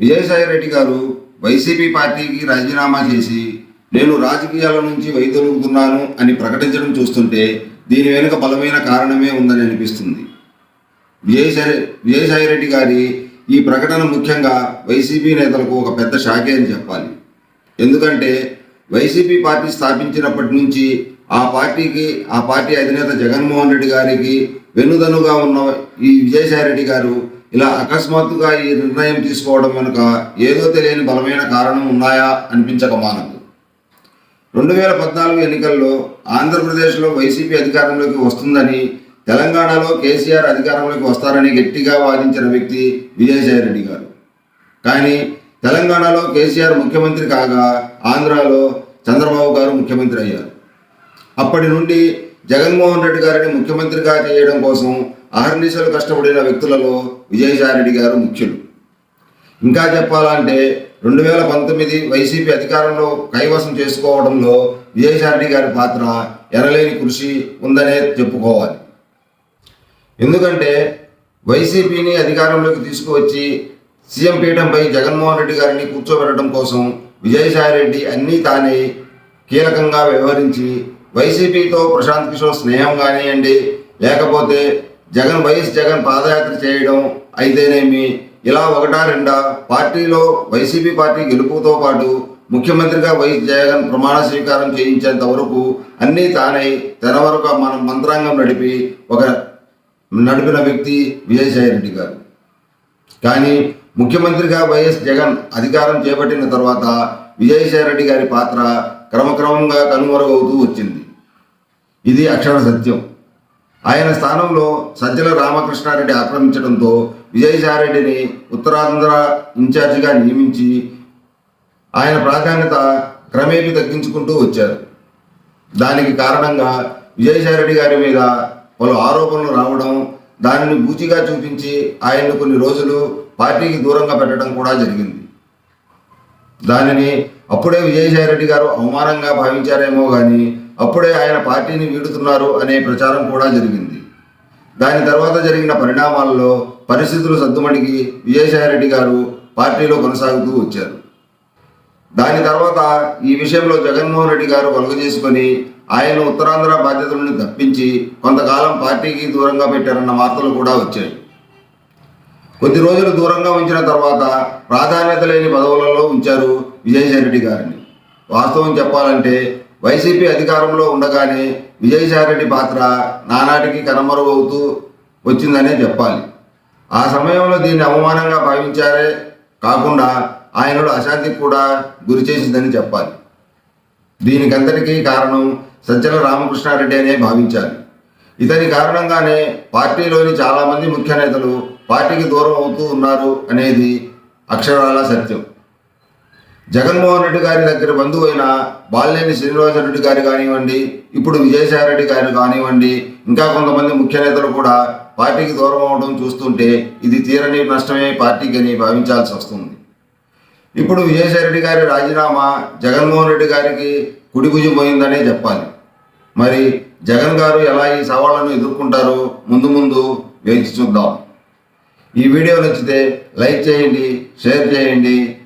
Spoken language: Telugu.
విజయసాయి రెడ్డి గారు వైసీపీ పార్టీకి రాజీనామా చేసి నేను రాజకీయాల నుంచి వైదొలుగుతున్నాను అని ప్రకటించడం చూస్తుంటే దీని వెనుక బలమైన కారణమే ఉందని అనిపిస్తుంది. విజయసాయి విజయసాయి రెడ్డి గారి ఈ ప్రకటన ముఖ్యంగా వైసీపీ నేతలకు ఒక పెద్ద షాకే అని చెప్పాలి. ఎందుకంటే వైసీపీ పార్టీ స్థాపించినప్పటి నుంచి ఆ పార్టీకి ఆ పార్టీ అధినేత జగన్మోహన్ రెడ్డి గారికి వెన్నుదన్నుగా ఉన్న ఈ విజయసాయి రెడ్డి గారు ఇలా అకస్మాత్తుగా ఈ నిర్ణయం తీసుకోవడం వెనుక ఏదో తెలియని బలమైన కారణం ఉన్నాయా అనిపించక మానదు రెండు వేల పద్నాలుగు ఎన్నికల్లో ఆంధ్రప్రదేశ్లో వైసీపీ అధికారంలోకి వస్తుందని తెలంగాణలో కేసీఆర్ అధికారంలోకి వస్తారని గట్టిగా వాదించిన వ్యక్తి విజయసాయిరెడ్డి గారు. కానీ తెలంగాణలో కేసీఆర్ ముఖ్యమంత్రి కాగా ఆంధ్రాలో చంద్రబాబు గారు ముఖ్యమంత్రి అయ్యారు. అప్పటి నుండి జగన్మోహన్ రెడ్డి గారిని ముఖ్యమంత్రిగా చేయడం కోసం అహర్నిశలు కష్టపడిన వ్యక్తులలో విజయసాయిరెడ్డి గారు ముఖ్యులు. ఇంకా చెప్పాలంటే రెండు వేల పంతొమ్మిది వైసీపీ అధికారంలో కైవసం చేసుకోవడంలో విజయసాయిరెడ్డి గారి పాత్ర ఎనలేని కృషి ఉందనే చెప్పుకోవాలి. ఎందుకంటే వైసీపీని అధికారంలోకి తీసుకువచ్చి సీఎం పీఠంపై జగన్మోహన్ రెడ్డి గారిని కూర్చోబెట్టడం కోసం విజయసాయిరెడ్డి అన్నీ తానే కీలకంగా వ్యవహరించి వైసీపీతో ప్రశాంత్ కిషోర్ స్నేహం కానివ్వండి లేకపోతే జగన్ వైఎస్ జగన్ పాదయాత్ర చేయడం అయితేనేమి? ఇలా ఒకటా రెండా? పార్టీలో వైసీపీ పార్టీ గెలుపుతో పాటు ముఖ్యమంత్రిగా వైఎస్ జగన్ ప్రమాణ స్వీకారం చేయించేంత వరకు అన్నీ తానై తెర వరకు మన మంత్రాంగం నడిపి ఒక నడిపిన వ్యక్తి విజయసాయి రెడ్డి గారు. కానీ ముఖ్యమంత్రిగా వైఎస్ జగన్ అధికారం చేపట్టిన తర్వాత విజయసాయి రెడ్డి గారి పాత్ర క్రమక్రమంగా కనుమరుగవుతూ వచ్చింది. ఇది అక్షర సత్యం. ఆయన స్థానంలో సజ్జల రామకృష్ణారెడ్డి ఆక్రమించడంతో విజయసాయిరెడ్డిని ఉత్తరాంధ్ర ఇన్ఛార్జిగా నియమించి ఆయన ప్రాధాన్యత క్రమేపీ తగ్గించుకుంటూ వచ్చారు. దానికి కారణంగా విజయసాయిరెడ్డి గారి మీద పలు ఆరోపణలు రావడం దానిని బూచిగా చూపించి ఆయన్ను కొన్ని రోజులు పార్టీకి దూరంగా పెట్టడం కూడా జరిగింది. దానిని అప్పుడే విజయసాయిరెడ్డి గారు అవమానంగా భావించారేమో కానీ అప్పుడే ఆయన పార్టీని వీడుతున్నారు అనే ప్రచారం కూడా జరిగింది. దాని తర్వాత జరిగిన పరిణామాల్లో పరిస్థితులు సద్దుమణికి విజయసాయిరెడ్డి గారు పార్టీలో కొనసాగుతూ వచ్చారు. దాని తర్వాత ఈ విషయంలో జగన్మోహన్ రెడ్డి గారు కలుగజేసుకొని ఆయన ఉత్తరాంధ్ర బాధ్యతలను తప్పించి కొంతకాలం పార్టీకి దూరంగా పెట్టారన్న వార్తలు కూడా వచ్చాయి. కొద్ది రోజులు దూరంగా ఉంచిన తర్వాత ప్రాధాన్యత లేని పదవులలో ఉంచారు విజయసాయిరెడ్డి గారిని. వాస్తవం చెప్పాలంటే వైసీపీ అధికారంలో ఉండగానే విజయసాయిరెడ్డి పాత్ర నానాటికి కనుమరుగవుతూ వచ్చిందనే చెప్పాలి. ఆ సమయంలో దీన్ని అవమానంగా భావించారే కాకుండా ఆయనలో అశాంతికి కూడా గురి చేసిందని చెప్పాలి. దీనికంతటికీ కారణం సజ్జల రామకృష్ణారెడ్డి అనే భావించాలి. ఇతని కారణంగానే పార్టీలోని చాలామంది ముఖ్య నేతలు పార్టీకి దూరం అవుతూ ఉన్నారు అనేది అక్షరాల సత్యం. జగన్మోహన్ రెడ్డి గారి దగ్గర బంధువైన బాలినేని శ్రీనివాసరెడ్డి గారు కానివ్వండి ఇప్పుడు విజయసాయిరెడ్డి గారు కానివ్వండి ఇంకా కొంతమంది ముఖ్య నేతలు కూడా పార్టీకి దూరం అవడం చూస్తుంటే ఇది తీరని నష్టమే పార్టీకి అని భావించాల్సి వస్తుంది. ఇప్పుడు విజయసాయిరెడ్డి గారి రాజీనామా జగన్మోహన్ రెడ్డి గారికి కుడిభుజం పోయిందనే చెప్పాలి. మరి జగన్ గారు ఎలా ఈ సవాళ్ళను ఎదుర్కొంటారో ముందు ముందు వేచి చూద్దాం. ఈ వీడియో నచ్చితే లైక్ చేయండి షేర్ చేయండి